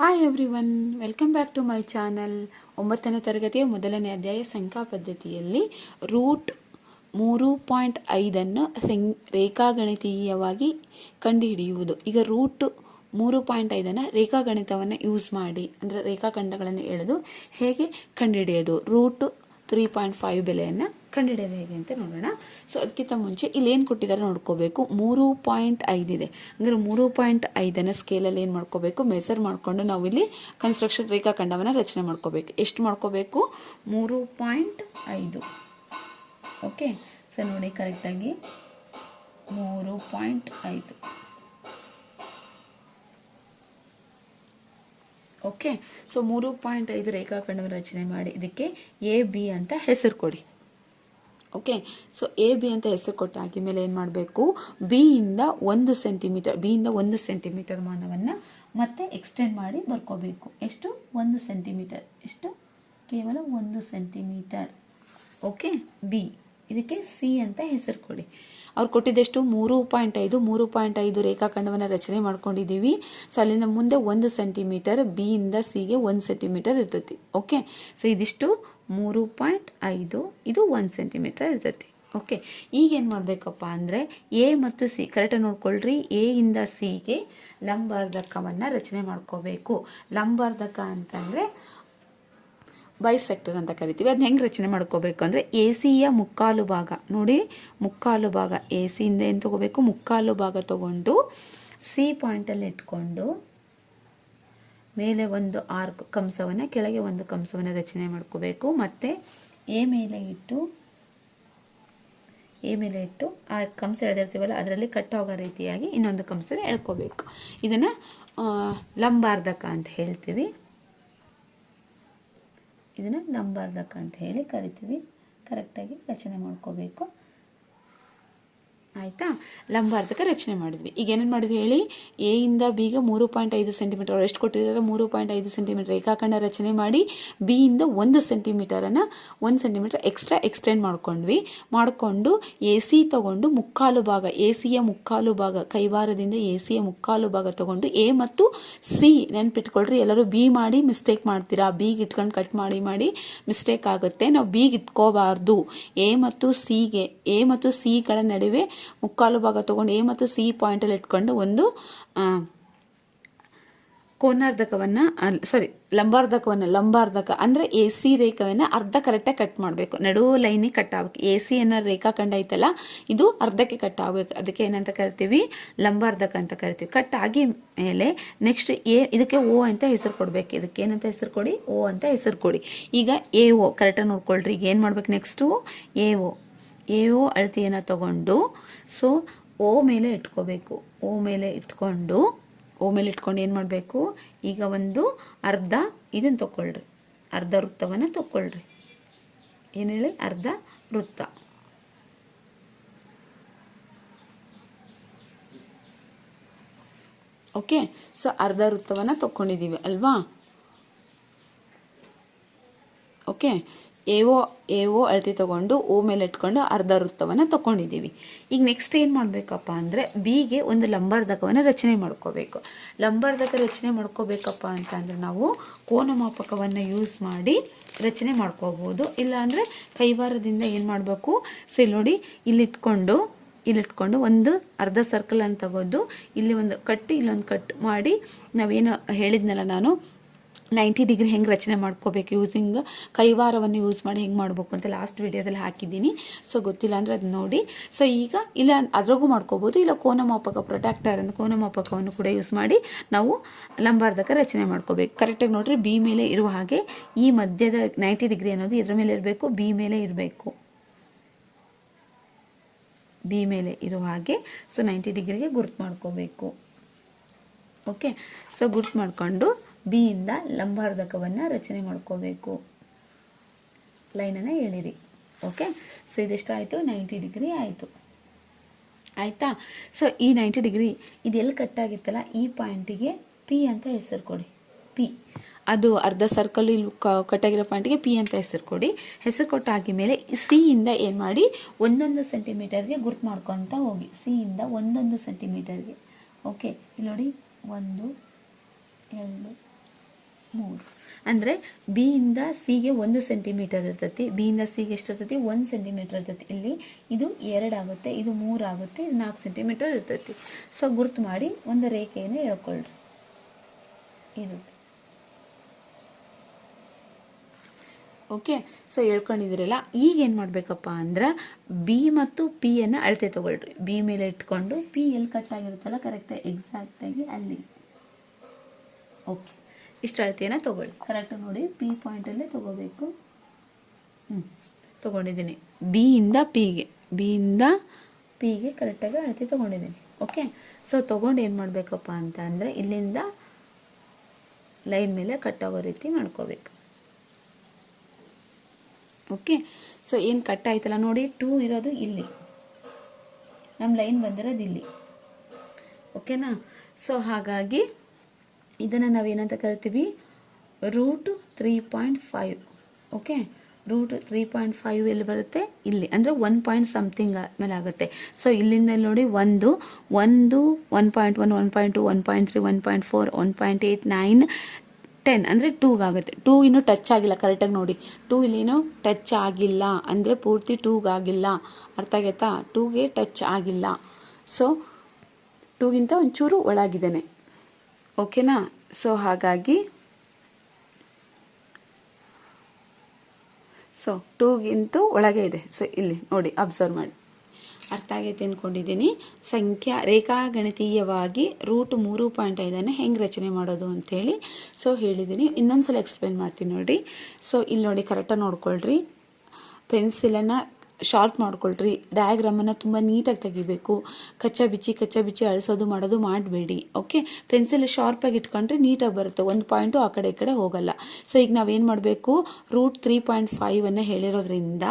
Hi everyone welcome back to my channel ಒಂಬತ್ತನೇ ತರಗತಿಯ ಮೊದಲನೇ ಅಧ್ಯಾಯ ಸಂಖ್ಯಾ ಪದ್ಧತಿಯಲ್ಲಿ ರೂಟ್ ಮೂರು ಪಾಯಿಂಟ್ ಐದನ್ನು ಸಂ, ರೇಖಾಗಣಿತೀಯವಾಗಿ ಕಂಡುಹಿಡಿಯುವುದು. ಈಗ ರೂಟ್ ಮೂರು ಪಾಯಿಂಟ್ ಐದನ್ನು ರೇಖಾಗಣಿತವನ್ನು ಯೂಸ್ ಮಾಡಿ, ಅಂದರೆ ರೇಖಾಖಂಡಗಳನ್ನು ಎಳೆದು ಹೇಗೆ ಕಂಡುಹಿಡಿಯೋದು? ರೂಟ್ ತ್ರೀ ಪಾಯಿಂಟ್ ಫೈವ್ ಬೆಲೆಯನ್ನು ಕಂಡುಹಿಡಿಯೋದು ಹೇಗೆ ಅಂತ ನೋಡೋಣ. ಸೊ ಅದಕ್ಕಿಂತ ಮುಂಚೆ ಇಲ್ಲಿ ಏನು ಕೊಟ್ಟಿದ್ದಾರೆ ನೋಡ್ಕೋಬೇಕು. ಮೂರು ಪಾಯಿಂಟ್ ಐದಿದೆ ಅಂದರೆ ಮೂರು ಪಾಯಿಂಟ್ ಐದನ್ನು ಸ್ಕೇಲಲ್ಲಿ ಏನು ಮಾಡ್ಕೋಬೇಕು? ಮೆಸರ್ ಮಾಡಿಕೊಂಡು ನಾವು ಇಲ್ಲಿ ಕನ್ಸ್ಟ್ರಕ್ಷನ್ ರೇಖಾಖಂಡವನ್ನು ರಚನೆ ಮಾಡ್ಕೋಬೇಕು. ಎಷ್ಟು ಮಾಡ್ಕೋಬೇಕು? ಮೂರು ಪಾಯಿಂಟ್ ಐದು. ಓಕೆ ಸೊ ನೋಡಿ ಕರೆಕ್ಟಾಗಿ ಮೂರು ಪಾಯಿಂಟ್ ಐದು. ಓಕೆ ಸೊ ಮೂರು ಪಾಯಿಂಟ್ ಐದು ರೇಖಾಖಂಡವನ್ನು ರಚನೆ ಮಾಡಿ. ಇದಕ್ಕೆ ಎ ಬಿ ಅಂತ ಹೆಸರು ಕೊಡಿ. ಓಕೆ ಸೊ ಎ ಬಿ ಅಂತ ಹೆಸರು ಕೊಟ್ಟಾಗಿ ಮೇಲೆ ಏನು ಮಾಡಬೇಕು? ಬಿಯಿಂದ ಒಂದು ಸೆಂಟಿಮೀಟರ್ ಬಿಯಿಂದ ಒಂದು ಸೆಂಟಿಮೀಟರ್ ಮಾನವನ್ನು ಮತ್ತೆ ಎಕ್ಸ್ಟೆಂಡ್ ಮಾಡಿ ಬರ್ಕೋಬೇಕು. ಎಷ್ಟು? ಒಂದು ಸೆಂಟಿಮೀಟರ್ ಎಷ್ಟು? ಕೇವಲ ಒಂದು ಸೆಂಟಿಮೀಟರ್ ಓಕೆ ಬಿ ಇದಕ್ಕೆ ಸಿ ಅಂತ ಹೆಸರು ಕೊಡಿ. ಅವ್ರು ಕೊಟ್ಟಿದ್ದೆಷ್ಟು? ಮೂರು ಪಾಯಿಂಟ್ ಐದು, ಮೂರು ಪಾಯಿಂಟ್ ಐದು ರೇಖಾಖಂಡವನ್ನು ರಚನೆ ಮಾಡ್ಕೊಂಡಿದ್ದೀವಿ. ಸೊ ಅಲ್ಲಿಂದ ಮುಂದೆ ಒಂದು ಸೆಂಟಿಮೀಟರ್ ಬಿಯಿಂದ ಸಿಗೆ ಒಂದು ಸೆಂಟಿಮೀಟರ್ ಇರ್ತೈತಿ. ಓಕೆ ಸೊ ಇದಿಷ್ಟು ಮೂರು ಪಾಯಿಂಟ್ ಐದು, ಇದು ಒಂದು ಸೆಂಟಿಮೀಟರ್ ಇರ್ತೈತಿ. ಓಕೆ ಈಗೇನು ಮಾಡಬೇಕಪ್ಪ ಅಂದರೆ ಎ ಮತ್ತು ಸಿ ಕರೆಕ್ಟಾಗಿ ನೋಡ್ಕೊಳ್ರಿ. ಎ ಇಂದ ಸಿಗೆ ಲಂಬಾರ್ಧಕವನ್ನು ರಚನೆ ಮಾಡ್ಕೋಬೇಕು. ಲಂಬಾರ್ಧಕ ಅಂತಂದರೆ ಬೈಸೆಕ್ಟರ್ ಅಂತ ಕರಿತೀವಿ. ಅದನ್ನ ಹೆಂಗೆ ರಚನೆ ಮಾಡ್ಕೋಬೇಕು ಅಂದರೆ ಎ ಸಿಯ ಮುಕ್ಕಾಲು ಭಾಗ. ನೋಡಿ, ಮುಕ್ಕಾಲು ಭಾಗ ಎ ಸಿಯಿಂದ ಏನು ತೊಗೋಬೇಕು? ಮುಕ್ಕಾಲು ಭಾಗ ತಗೊಂಡು ಸಿ ಪಾಯಿಂಟಲ್ಲಿ ಇಟ್ಕೊಂಡು ಮೇಲೆ ಒಂದು ಆರ್ಕ್ ಕಂಸವನ್ನು, ಕೆಳಗೆ ಒಂದು ಕಂಸವನ್ನು ರಚನೆ ಮಾಡ್ಕೋಬೇಕು. ಮತ್ತು ಎ ಮೇಲೆ ಇಟ್ಟು, ಎ ಮೇಲೆ ಇಟ್ಟು ಆ ಕಂಸ ಎಳೆದಿರ್ತೀವಲ್ಲ, ಅದರಲ್ಲಿ ಕಟ್ ಹೋಗೋ ರೀತಿಯಾಗಿ ಇನ್ನೊಂದು ಕಂಸನ ಎಳ್ಕೋಬೇಕು. ಇದನ್ನು ಲಂಬಾರ್ಧಕ ಅಂತ ಹೇಳ್ತೀವಿ. ಇದನ್ನು ಲಂಬಾರ್ಧಕ ಅಂತ ಹೇಳಿ ಕರಿತೀವಿ. ಕರೆಕ್ಟಾಗಿ ರಚನೆ ಮಾಡ್ಕೋಬೇಕು. ಆಯಿತಾ? ಲಂಬಾರ್ಧಕ ರಚನೆ ಮಾಡಿದ್ವಿ. ಈಗ ಏನೇನು ಮಾಡಿದ್ವಿ ಹೇಳಿ? ಎ ಇಂದ ಬಿಗೆ ಮೂರು ಪಾಯಿಂಟ್ ಐದು ಸೆಂಟಿಮೀಟರ್, ಅವ್ರು ಎಷ್ಟು ಕೊಟ್ಟಿದ್ದಾರೆ? ಮೂರು ಪಾಯಿಂಟ್ ಐದು ಸೆಂಟಿಮೀಟರ್ ರೇಖಾಖಂಡ ರಚನೆ ಮಾಡಿ ಬಿ ಇಂದ ಒಂದು ಸೆಂಟಿಮೀಟರನ್ನು ಒಂದು ಸೆಂಟಿಮೀಟರ್ ಎಕ್ಸ್ಟ್ರಾ ಎಕ್ಸ್ಟೆಂಡ್ ಮಾಡ್ಕೊಂಡ್ವಿ. ಮಾಡಿಕೊಂಡು ಎ ಸಿ ತೊಗೊಂಡು ಮುಕ್ಕಾಲು ಭಾಗ ಎ ಸಿಯ ಮುಕ್ಕಾಲು ಭಾಗ, ಕೈವಾರದಿಂದ ಎ ಸಿಯ ಮುಕ್ಕಾಲು ಭಾಗ ತೊಗೊಂಡು ಎ ಮತ್ತು ಸಿ ನೆನ್ಪಿಟ್ಕೊಳ್ರಿ, ಎಲ್ಲರೂ ಬಿ ಮಾಡಿ ಮಿಸ್ಟೇಕ್ ಮಾಡ್ತೀರಾ? ಬಿಗೆ ಇಟ್ಕೊಂಡು ಕಟ್ ಮಾಡಿ ಮಾಡಿ ಮಿಸ್ಟೇಕ್ ಆಗುತ್ತೆ. ನಾವು ಬಿಗೆ ಇಟ್ಕೋಬಾರ್ದು. ಎ ಮತ್ತು ಸಿಗೆ ಎ ಮತ್ತು ಸಿಗಳ ನಡುವೆ ಮುಕ್ಕಾಲು ಭಾಗ ತೊಗೊಂಡು ಎ ಮತ್ತು ಸಿ ಪಾಯಿಂಟಲ್ಲಿ ಇಟ್ಕೊಂಡು ಒಂದು ಕೋನಾರ್ಧಕವನ್ನು ಸಾರಿ ಲಂಬಾರ್ಧಕವನ್ನು, ಲಂಬಾರ್ಧಕ ಅಂದರೆ ಎ ಸಿ ರೇಖವನ್ನು ಅರ್ಧ ಕರೆಕ್ಟಾಗಿ ಕಟ್ ಮಾಡಬೇಕು. ನಡು ಲೈನಿಗೆ ಕಟ್ ಆಗಬೇಕು. ಎ ಸಿ ಅನ್ನೋ ರೇಖಾಖಂಡ ಐತಲ್ಲ, ಇದು ಅರ್ಧಕ್ಕೆ ಕಟ್ ಆಗಬೇಕು. ಅದಕ್ಕೆ ಏನಂತ ಕರಿತೀವಿ? ಲಂಬಾರ್ಧಕ ಅಂತ ಕರಿತೀವಿ. ಕಟ್ ಆಗಿ ಮೇಲೆ ನೆಕ್ಸ್ಟ್ ಎ, ಇದಕ್ಕೆ ಓ ಅಂತ ಹೆಸರು ಕೊಡಬೇಕು. ಇದಕ್ಕೆ ಏನಂತ ಹೆಸರು ಕೊಡಿ? ಓ ಅಂತ ಹೆಸರು ಕೊಡಿ. ಈಗ ಎ ಓ ಕರೆಕ್ಟಾಗಿ ನೋಡ್ಕೊಳ್ರಿ. ಈಗ ಏನು ಮಾಡ್ಬೇಕು next A O. A O ಅಳತೆಯನ್ನು ತಗೊಂಡು, ಸೊ ಓ ಮೇಲೆ ಇಟ್ಕೋಬೇಕು. ಓ ಮೇಲೆ ಇಟ್ಕೊಂಡು, ಓ ಮೇಲೆ ಇಟ್ಕೊಂಡು ಏನು ಮಾಡಬೇಕು? ಈಗ ಒಂದು ಅರ್ಧ ಇದನ್ನು ತಗೊಳ್ರಿ ಅರ್ಧ ವೃತ್ತವನ್ನು ತಗೊಳ್ರಿ ಏನು ಹೇಳಿ? ಅರ್ಧ ವೃತ್ತ. ಓಕೆ ಸೊ ಅರ್ಧ ವೃತ್ತವನ್ನು ತಗೊಂಡಿದ್ದೀವಿ ಅಲ್ವಾ? ಓಕೆ ಏವೋ ಏವೋ ಅಳತೆ ತೊಗೊಂಡು ಓ ಮೇಲೆ ಇಟ್ಕೊಂಡು ಅರ್ಧ ವೃತ್ತವನ್ನು ತೊಗೊಂಡಿದ್ದೀವಿ ಈಗ ನೆಕ್ಸ್ಟ್ ಏನು ಮಾಡಬೇಕಪ್ಪ ಅಂದರೆ ಬಿಗೆ ಒಂದು ಲಂಬಾರ್ಧಕವನ್ನು ರಚನೆ ಮಾಡ್ಕೋಬೇಕು. ಲಂಬಾರ್ಧಕ ರಚನೆ ಮಾಡ್ಕೋಬೇಕಪ್ಪ ಅಂತಂದರೆ ನಾವು ಕೋನಮಾಪಕವನ್ನು ಯೂಸ್ ಮಾಡಿ ರಚನೆ ಮಾಡ್ಕೋಬೋದು. ಇಲ್ಲಾಂದರೆ ಕೈವಾರದಿಂದ ಏನು ಮಾಡಬೇಕು? ಸೊ ಇಲ್ಲಿ ನೋಡಿ ಇಲ್ಲಿಟ್ಕೊಂಡು ಇಲ್ಲಿಟ್ಕೊಂಡು ಒಂದು ಅರ್ಧ ಸರ್ಕಲನ್ನು ತಗೋದು. ಇಲ್ಲಿ ಒಂದು ಕಟ್ಟಿ ಇಲ್ಲೊಂದು ಕಟ್ ಮಾಡಿ ನಾವೇನು ಹೇಳಿದ್ನಲ್ಲ ನಾನು ನೈಂಟಿ ಡಿಗ್ರಿ ಹೆಂಗೆ ರಚನೆ ಮಾಡ್ಕೋಬೇಕು ಯೂಸಿಂಗ್ ಕೈವಾರವನ್ನು ಯೂಸ್ ಮಾಡಿ ಹೆಂಗೆ ಮಾಡಬೇಕು ಅಂತ ಲಾಸ್ಟ್ ವಿಡಿಯೋದಲ್ಲಿ ಹಾಕಿದ್ದೀನಿ. ಸೊ ಗೊತ್ತಿಲ್ಲ ಅಂದರೆ ಅದು ನೋಡಿ. ಸೊ ಈಗ ಇಲ್ಲ ಅದ್ರಾಗೂ ಮಾಡ್ಕೋಬೋದು. ಇಲ್ಲ ಕೋನಮಾಪಕ ಪ್ರೊಟ್ಯಾಕ್ಟರ್ ಅಂತ ಕೋನಮಾಪಕವನ್ನು ಕೂಡ ಯೂಸ್ ಮಾಡಿ ನಾವು ಲಂಬಾರ್ಧಕ ರಚನೆ ಮಾಡ್ಕೋಬೇಕು. ಕರೆಕ್ಟಾಗಿ ನೋಡಿರಿ ಬಿ ಮೇಲೆ ಇರುವ ಹಾಗೆ ಈ ಮಧ್ಯದ ನೈಂಟಿ ಡಿಗ್ರಿ ಅನ್ನೋದು ಇದ್ರ ಮೇಲೆ ಇರಬೇಕು ಬಿ ಮೇಲೆ ಇರಬೇಕು. ಬಿ ಮೇಲೆ ಇರುವ ಹಾಗೆ ಸೊ ನೈಂಟಿ ಡಿಗ್ರಿಗೆ ಗುರುತು ಮಾಡ್ಕೋಬೇಕು. ಓಕೆ ಸೊ ಗುರುತು ಮಾಡಿಕೊಂಡು ಬಿಯಿಂದ ಲಂಬಾರ್ಧಕವನ್ನು ರಚನೆ ಮಾಡ್ಕೋಬೇಕು. ಲೈನನ್ನು ಹೇಳಿರಿ. ಓಕೆ? ಸೊ ಇದೆಷ್ಟಾಯಿತು. ನೈಂಟಿ ಡಿಗ್ರಿ ಆಯಿತು. ಆಯಿತಾ? ಸೊ ಈ ನೈಂಟಿ ಡಿಗ್ರಿ ಇದೆಲ್ಲಿ ಕಟ್ಟಾಗಿತ್ತಲ್ಲ ಈ ಪಾಯಿಂಟಿಗೆ ಪಿ ಅಂತ ಹೆಸರು ಕೊಡಿ. ಪಿ. ಅದು ಅರ್ಧ ಸರ್ಕಲ್ ಇಲ್ಲಿ ಕಟ್ಟಾಗಿರೋ ಪಾಯಿಂಟಿಗೆ ಪಿ ಅಂತ ಹೆಸರು ಕೊಡಿ. ಹೆಸರು ಕೊಟ್ಟಾಗಿ ಮೇಲೆ ಸಿಯಿಂದ ಏನು ಮಾಡಿ, ಒಂದೊಂದು ಸೆಂಟಿಮೀಟರ್ಗೆ ಗುರ್ತು ಮಾಡ್ಕೊತ ಹೋಗಿ. ಸಿಯಿಂದ ಒಂದೊಂದು ಸೆಂಟಿಮೀಟರ್ಗೆ ಓಕೆ? ಇಲ್ಲಿ ನೋಡಿ. ಒಂದು, ಎರಡು ಮೂರು. ಅಂದರೆ ಬಿ ಇಂದ ಸಿಗೆ ಒಂದು ಸೆಂಟಿಮೀಟರ್ ಇರ್ತೈತಿ. ಬಿ ಇಂದ ಸಿಗೆ ಎಷ್ಟು ಇರ್ತೈತಿ? ಒಂದು ಸೆಂಟಿಮೀಟರ್ ಇರ್ತೈತಿ. ಇಲ್ಲಿ ಇದು ಎರಡು ಆಗುತ್ತೆ, ಇದು ಮೂರು ಆಗುತ್ತೆ, ಇದು ನಾಲ್ಕು ಸೆಂಟಿಮೀಟರ್ ಇರ್ತೈತಿ. ಸೊ ಗುರ್ತು ಮಾಡಿ ಒಂದು ರೇಖೆಯನ್ನು ಹೇಳ್ಕೊಳ್ರಿ ಇರುತ್ತೆ ಓಕೆ ಸೊ ಹೇಳ್ಕೊಂಡಿದ್ದೀರಲ್ಲ ಈಗ ಏನು ಮಾಡಬೇಕಪ್ಪ ಅಂದ್ರೆ ಬಿ ಮತ್ತು ಪಿ ಅನ್ನು ಅಳತೆ ತೊಗೊಳ್ರಿ. ಬಿ ಮೇಲೆ ಇಟ್ಕೊಂಡು ಪಿ ಎಲ್ಲಿ ಕಟ್ ಆಗಿರುತ್ತಲ್ಲ ಕರೆಕ್ಟಾಗಿ ಎಕ್ಸಾಕ್ಟಾಗಿ ಅಲ್ಲಿ. ಓಕೆ ಇಷ್ಟು ಅಳತೆಯನ್ನು ತೊಗೊಳ್ಳಿ. ಕರೆಕ್ಟಾಗಿ ನೋಡಿ ಪಿ ಪಾಯಿಂಟಲ್ಲೇ ತೊಗೋಬೇಕು. ಹ್ಞೂ ತೊಗೊಂಡಿದ್ದೀನಿ. ಬಿ ಇಂದ ಪಿಗೆ ಬಿ ಇಂದ ಪಿಗೆ ಕರೆಕ್ಟಾಗಿ ಅಳತೆ ತೊಗೊಂಡಿದ್ದೀನಿ. ಓಕೆ ಸೊ ತೊಗೊಂಡು ಏನು ಮಾಡಬೇಕಪ್ಪ ಅಂತ ಅಂದರೆ ಇಲ್ಲಿಂದ ಲೈನ್ ಮೇಲೆ ಕಟ್ಟಾಗೋ ರೀತಿ ಮಾಡ್ಕೋಬೇಕು. ಓಕೆ ಸೊ ಏನು ಕಟ್ ಆಯ್ತಲ್ಲ ನೋಡಿ ಟೂ ಇರೋದು ಇಲ್ಲಿ. ನಮ್ಮ ಲೈನ್ ಬಂದಿರೋದು ಇಲ್ಲಿ. ಓಕೆನಾ ಸೊ ಹಾಗಾಗಿ ಇದನ್ನು ನಾವೇನಂತ ಕರಿತೀವಿ? Root three point five okay root three point five ಎಲ್ಲಿ ಬರುತ್ತೆ? ಇಲ್ಲಿ. ಅಂದರೆ ಒನ್ ಪಾಯಿಂಟ್ ಸಮಥಿಂಗ್ ಮೇಲೆ ಆಗುತ್ತೆ. ಸೊ ಇಲ್ಲಿಂದ ಇಲ್ಲಿ ನೋಡಿ ಒಂದು ಒಂದು one point one one point two one point three one point four one point eight nine ten ಅಂದರೆ ಟೂಗಾಗುತ್ತೆ ಟೂ ಇನ್ನೂ ಟಚ್ ಆಗಿಲ್ಲ. ಕರೆಕ್ಟಾಗಿ ನೋಡಿ. ಟೂ ಇಲ್ಲಿನೂ ಟಚ್ ಆಗಿಲ್ಲ. ಅಂದರೆ ಪೂರ್ತಿ ಟೂಗಾಗಿಲ್ಲ ಅರ್ಥ ಆಗೈತಾ? ಟೂಗೆ ಟಚ್ ಆಗಿಲ್ಲ. ಸೊ ಟೂಗಿಂತ ಒಂಚೂರು ಒಳಗಿದ್ದೇನೆ. ಓಕೆನಾ? ಸೊ ಹಾಗಾಗಿ ಸೊ ಟೂಗಿಂತೂ ಒಳಗೆ ಇದೆ. ಸೊ ಇಲ್ಲಿ ನೋಡಿ ಅಬ್ಸರ್ವ್ ಮಾಡಿ. ಅರ್ಥ ಆಗೈತೆ ಅಂದ್ಕೊಂಡಿದ್ದೀನಿ ಸಂಖ್ಯಾ ರೇಖಾಗಣಿತೀಯವಾಗಿ ರೂಟ್ ಮೂರು ಪಾಯಿಂಟ್ ಐದನ್ನು ಹೆಂಗೆ ರಚನೆ ಮಾಡೋದು ಅಂಥೇಳಿ. ಸೊ ಹೇಳಿದ್ದೀನಿ. ಇನ್ನೊಂದ್ಸಲ ಎಕ್ಸ್ಪ್ಲೇನ್ ಮಾಡ್ತೀನಿ ನೋಡಿ. ಸೊ ಇಲ್ಲಿ ನೋಡಿ ಕರೆಕ್ಟಾಗಿ ನೋಡ್ಕೊಳ್ರಿ. ಪೆನ್ಸಿಲನ್ನು ಶಾರ್ಪ್ ಮಾಡ್ಕೊಳ್ರಿ. ಡಯಾಗ್ರಾಮನ್ನು ತುಂಬ ನೀಟಾಗಿ ತೆಗಿಬೇಕು. ಕಚ್ಚಾ ಬಿಚ್ಚಿ ಕಚ್ಚಾ ಬಿಚ್ಚಿ ಅಳಿಸೋದು, ಮಾಡೋದು ಮಾಡಬೇಡಿ. ಓಕೆ ಪೆನ್ಸಿಲ್ ಶಾರ್ಪಾಗಿ ಇಟ್ಕೊಂಡ್ರೆ ನೀಟಾಗಿ ಬರುತ್ತೆ. ಒಂದು ಪಾಯಿಂಟು ಆ ಕಡೆ ಈ ಕಡೆ ಹೋಗಲ್ಲ. ಸೊ ಈಗ ನಾವೇನು ಮಾಡಬೇಕು? ರೂಟ್ ತ್ರೀ ಪಾಯಿಂಟ್ ಫೈವನ್ನು ಹೇಳಿರೋದ್ರಿಂದ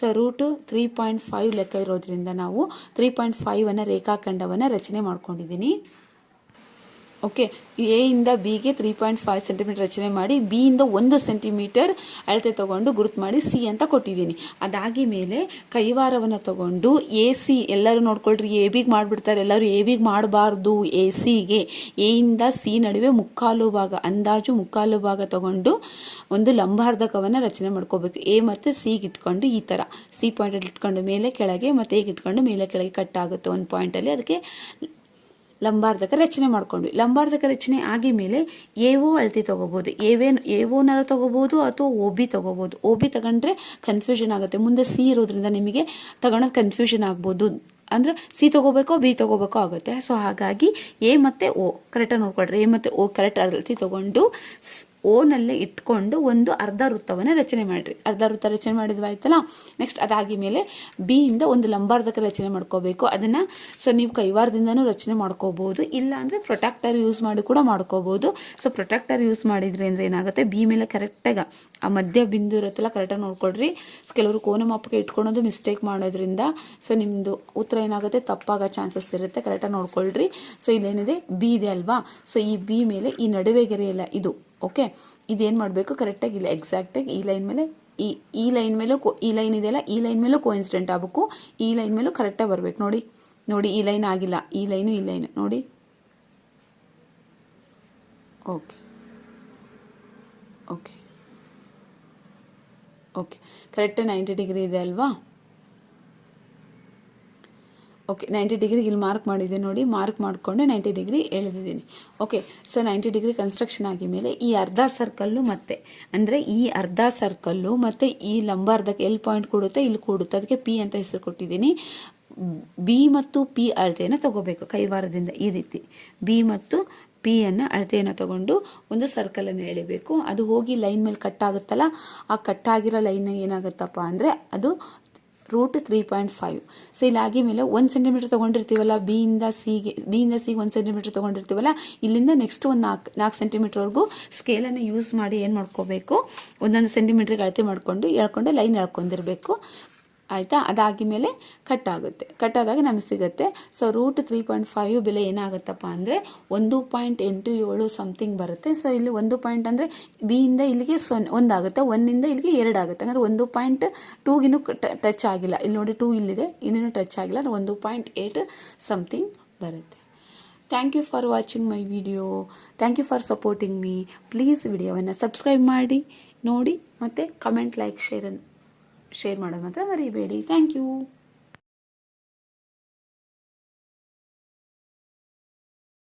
so root three point five ಲೆಕ್ಕ ಇರೋದ್ರಿಂದ ನಾವು ತ್ರೀ ಪಾಯಿಂಟ್ ಫೈವನ್ನು ರೇಖಾಖಂಡವನ್ನು ರಚನೆ ಮಾಡ್ಕೊಂಡಿದ್ದೀನಿ ಓಕೆ ಎ ಇಂದ ಬಿಗೆ ತ್ರೀ ಪಾಯಿಂಟ್ ಫೈವ್ ಸೆಂಟಿಮೀಟರ್ ರಚನೆ ಮಾಡಿ ಬಿ ಇಂದ ಒಂದು ಸೆಂಟಿಮೀಟರ್ ಅಳತೆ ತಗೊಂಡು ಗುರುತು ಮಾಡಿ ಸಿ ಅಂತ ಕೊಟ್ಟಿದ್ದೀನಿ. ಅದಾಗಿ ಮೇಲೆ ಕೈವಾರವನ್ನು ತಗೊಂಡು ಎ ಸಿ ಎಲ್ಲರೂ ನೋಡ್ಕೊಳ್ರಿ ಎ ಬಿಗೆ ಮಾಡಿಬಿಡ್ತಾರೆ. ಎಲ್ಲರೂ ಎ ಬಿಗೆ ಮಾಡಬಾರ್ದು ಎ ಸಿಗೆ ಎ ಇಂದ ಸಿ ನಡುವೆ ಮುಕ್ಕಾಲು ಭಾಗ, ಅಂದಾಜು ಮುಕ್ಕಾಲು ಭಾಗ ತಗೊಂಡು ಒಂದು ಲಂಬಾರ್ಧಕವನ್ನು ರಚನೆ ಮಾಡ್ಕೋಬೇಕು. ಎ ಮತ್ತು ಸಿಗೆ ಇಟ್ಕೊಂಡು ಈ ಥರ ಸಿ ಪಾಯಿಂಟಲ್ಲಿ ಇಟ್ಕೊಂಡು ಮೇಲೆ ಕೆಳಗೆ ಮತ್ತು ಎಗೆ ಇಟ್ಕೊಂಡು ಮೇಲೆ ಕೆಳಗೆ ಕಟ್ ಆಗುತ್ತೆ ಒಂದು ಪಾಯಿಂಟಲ್ಲಿ ಅದಕ್ಕೆ ಲಂಬಾರ್ಧಕ ರಚನೆ ಮಾಡ್ಕೊಂಡ್ವಿ. ಲಂಬಾರ್ಧಕ ರಚನೆ ಆಗಿ ಮೇಲೆ ಓ ಅಳತೆ ತೊಗೋಬೋದು. ಎ ಓನಾರ ತೊಗೋಬೋದು ಅಥವಾ ಓ ಬಿ ತೊಗೋಬೋದು. ಓ ಬಿ ತಗೊಂಡ್ರೆ ಕನ್ಫ್ಯೂಷನ್ ಆಗುತ್ತೆ. ಮುಂದೆ ಸಿ ಇರೋದ್ರಿಂದ ನಿಮಗೆ ತಗೊಳೋದು ಕನ್ಫ್ಯೂಷನ್ ಆಗ್ಬೋದು. ಅಂದರೆ ಸಿ ತೊಗೋಬೇಕೋ, ಬಿ ತೊಗೋಬೇಕೋ ಆಗುತ್ತೆ. ಸೊ ಹಾಗಾಗಿ ಎ ಮತ್ತು ಓ ಕರೆಕ್ಟಾಗಿ ನೋಡ್ಕೊಳ್ರಿ. ಎ ಮತ್ತು ಓ ಕರೆಕ್ಟ್ ಅಳತೆ ತೊಗೊಂಡು ಓನಲ್ಲೇ ಇಟ್ಕೊಂಡು ಒಂದು ಅರ್ಧ ವೃತ್ತವನ್ನು ರಚನೆ ಮಾಡಿರಿ. ಅರ್ಧ ವೃತ್ತ ರಚನೆ ಮಾಡಿದ್ವಿ ಆಯ್ತಲ್ಲ? ನೆಕ್ಸ್ಟ್ ಅದಾಗಿ ಮೇಲೆ ಬಿಯಿಂದ ಒಂದು ಲಂಬಾರ್ಧಕ ರಚನೆ ಮಾಡ್ಕೋಬೇಕು. ಅದನ್ನು ಸೊ ನೀವು ಕೈವಾರದಿಂದನೂ ರಚನೆ ಮಾಡ್ಕೋಬೋದು. ಇಲ್ಲ ಅಂದರೆ ಪ್ರೊಟೆಕ್ಟರ್ ಯೂಸ್ ಮಾಡಿ ಕೂಡ ಮಾಡ್ಕೋಬೋದು. ಸೊ ಪ್ರೊಟೆಕ್ಟರ್ ಯೂಸ್ ಮಾಡಿದ್ರಿ ಅಂದರೆ ಏನಾಗುತ್ತೆ? ಬಿ ಮೇಲೆ ಕರೆಕ್ಟಾಗಿ ಆ ಮಧ್ಯ ಬಿಂದು ಇರುತ್ತಲ್ಲ ಕರೆಕ್ಟಾಗಿ ನೋಡ್ಕೊಳ್ರಿ. ಕೆಲವರು ಕೋನ ಮಾಪಕ್ಕೆ ಇಟ್ಕೊಳೋದು ಮಿಸ್ಟೇಕ್ ಮಾಡೋದ್ರಿಂದ ಸೊ ನಿಮ್ಮದು ಉತ್ತರ ಏನಾಗುತ್ತೆ? ತಪ್ಪಾಗೋ ಚಾನ್ಸಸ್ ಇರುತ್ತೆ ಕರೆಕ್ಟಾಗಿ ನೋಡ್ಕೊಳ್ರಿ. ಸೊ ಇಲ್ಲೇನಿದೆ? ಬಿ ಇದೆ ಅಲ್ವಾ? ಸೊ ಈ ಬಿ ಮೇಲೆ ಈ ನಡುವೆ ಗೆರೆಯಲ್ಲ ಇದು ಓಕೆ ಇದೇನು ಮಾಡಬೇಕು? ಕರೆಕ್ಟಾಗಿ ಇಲ್ಲ ಎಕ್ಸಾಕ್ಟಾಗಿ ಈ ಲೈನ್ ಮೇಲೆ, ಈ ಈ ಲೈನ್ ಮೇಲೂ ಈ ಲೈನ್ ಇದೆಯಲ್ಲ ಈ ಲೈನ್ ಮೇಲೂ ಕೋಇನ್ಸಿಡೆಂಟ್ ಆಗಬೇಕು. ಈ ಲೈನ್ ಮೇಲೂ ಕರೆಕ್ಟಾಗಿ ಬರಬೇಕು. ನೋಡಿ ನೋಡಿ, ಈ ಲೈನ್ ಆಗಿಲ್ಲ. ಈ ಲೈನು ಈ ಲೈನು ನೋಡಿ. Okay okay okay correct ninety degree ಇದೆ ಅಲ್ವಾ? ಓಕೆ ನೈಂಟಿ ಡಿಗ್ರಿ ಇಲ್ಲಿ ಮಾರ್ಕ್ ಮಾಡಿದೆ ನೋಡಿ ಮಾರ್ಕ್ ಮಾಡಿಕೊಂಡು ninety degree ಎಳೆದಿದ್ದೀನಿ. Okay so ninety degree construction ಆಗಿದ ಮೇಲೆ ಈ ಅರ್ಧ ಸರ್ಕಲ್ಲು ಮತ್ತೆ, ಅಂದರೆ ಈ ಅರ್ಧ ಸರ್ಕಲ್ಲು ಮತ್ತು ಈ ಲಂಬಾರ್ಧಕ್ಕೆ ಎಲ್ ಪಾಯಿಂಟ್ ಕೊಡುತ್ತೆ, ಇಲ್ಲಿ ಕೂಡುತ್ತೆ. ಅದಕ್ಕೆ ಪಿ ಅಂತ ಹೆಸರು ಕೊಟ್ಟಿದ್ದೀನಿ. ಬಿ ಮತ್ತು ಪಿ ಅಳತೆಯನ್ನು ತಗೋಬೇಕು, ಕೈವಾರದಿಂದ ಈ ರೀತಿ. ಬಿ ಮತ್ತು ಪಿಯನ್ನು ಅಳತೆಯನ್ನು ತಗೊಂಡು ಒಂದು ಸರ್ಕಲನ್ನು ಎಳಿಬೇಕು. ಅದು ಹೋಗಿ ಲೈನ್ ಮೇಲೆ ಕಟ್ ಆಗುತ್ತಲ್ಲ, ಆ ಕಟ್ಟಾಗಿರೋ ಲೈನ್ ಏನಾಗುತ್ತಪ್ಪ ಅಂದರೆ ಅದು root three point five so ಇಲ್ಲಿ ಆಗಿ ಮೇಲೆ ಒಂದು ಸೆಂಟಿಮೀಟರ್ ತೊಗೊಂಡಿರ್ತೀವಲ್ಲ ಬಿ ಇಂದ ಸಿಗೆ ಬಿ ಇಂದ ಸಿಗೆ ಒಂದು ಸೆಂಟಿಮೀಟರ್ ತೊಗೊಂಡಿರ್ತೀವಲ್ಲ, ಇಲ್ಲಿಂದ ನೆಕ್ಸ್ಟ್ ಒಂದು ನಾಲ್ಕು ನಾಲ್ಕು ಸೆಂಟಿಮೀಟರ್ವರೆಗೂ ಸ್ಕೇಲನ್ನು ಯೂಸ್ ಮಾಡಿ ಏನು ಮಾಡ್ಕೋಬೇಕು? ಒಂದೊಂದು ಸೆಂಟಿಮೀಟ್ರಿಗೆ ಅಳತೆ ಮಾಡಿಕೊಂಡು ಎಳ್ಕೊಂಡು ಲೈನ್ ಎಳ್ಕೊಂಡಿರಬೇಕು ಆಯಿತಾ? ಅದಾಗಿ ಮೇಲೆ ಕಟ್ ಆಗುತ್ತೆ. ಕಟ್ ಆದಾಗ ನಮಗೆ ಸಿಗುತ್ತೆ. So root three point five ಬೆಲೆ ಏನಾಗುತ್ತಪ್ಪ ಅಂದರೆ ಒಂದು ಪಾಯಿಂಟ್ ಎಂಟು ಏಳು ಸಮಥಿಂಗ್ ಬರುತ್ತೆ. ಸೊ ಇಲ್ಲಿ ಒಂದು ಪಾಯಿಂಟ್ ಅಂದರೆ ಬಿಯಿಂದ ಇಲ್ಲಿಗೆ ಸೊನ್ ಒಂದಾಗುತ್ತೆ. ಒಂದಿಂದ ಇಲ್ಲಿಗೆ ಎರಡು ಆಗುತ್ತೆ. ಅಂದರೆ ಒಂದು ಪಾಯಿಂಟ್ ಟೂಗಿನ ಟಚ್ ಆಗಿಲ್ಲ. ಇಲ್ಲಿ ನೋಡಿ ಟೂ ಇಲ್ಲಿದೆ. ಇನ್ನೂ ಟಚ್ ಆಗಿಲ್ಲ. ಅಂದರೆ ಒಂದು ಪಾಯಿಂಟ್ ಏಟ್ ಸಮಥಿಂಗ್ ಬರುತ್ತೆ. Thank you for watching my video thank you for supporting me please ವಿಡಿಯೋವನ್ನು ಸಬ್ಸ್ಕ್ರೈಬ್ ಮಾಡಿ, ನೋಡಿ, ಮತ್ತು ಕಮೆಂಟ್ ಲೈಕ್ ಶೇರ್ ಶೇರ್ ಮಾಡೋದು ಮಾತ್ರ ಮರಿಬೇಡಿ. Thank you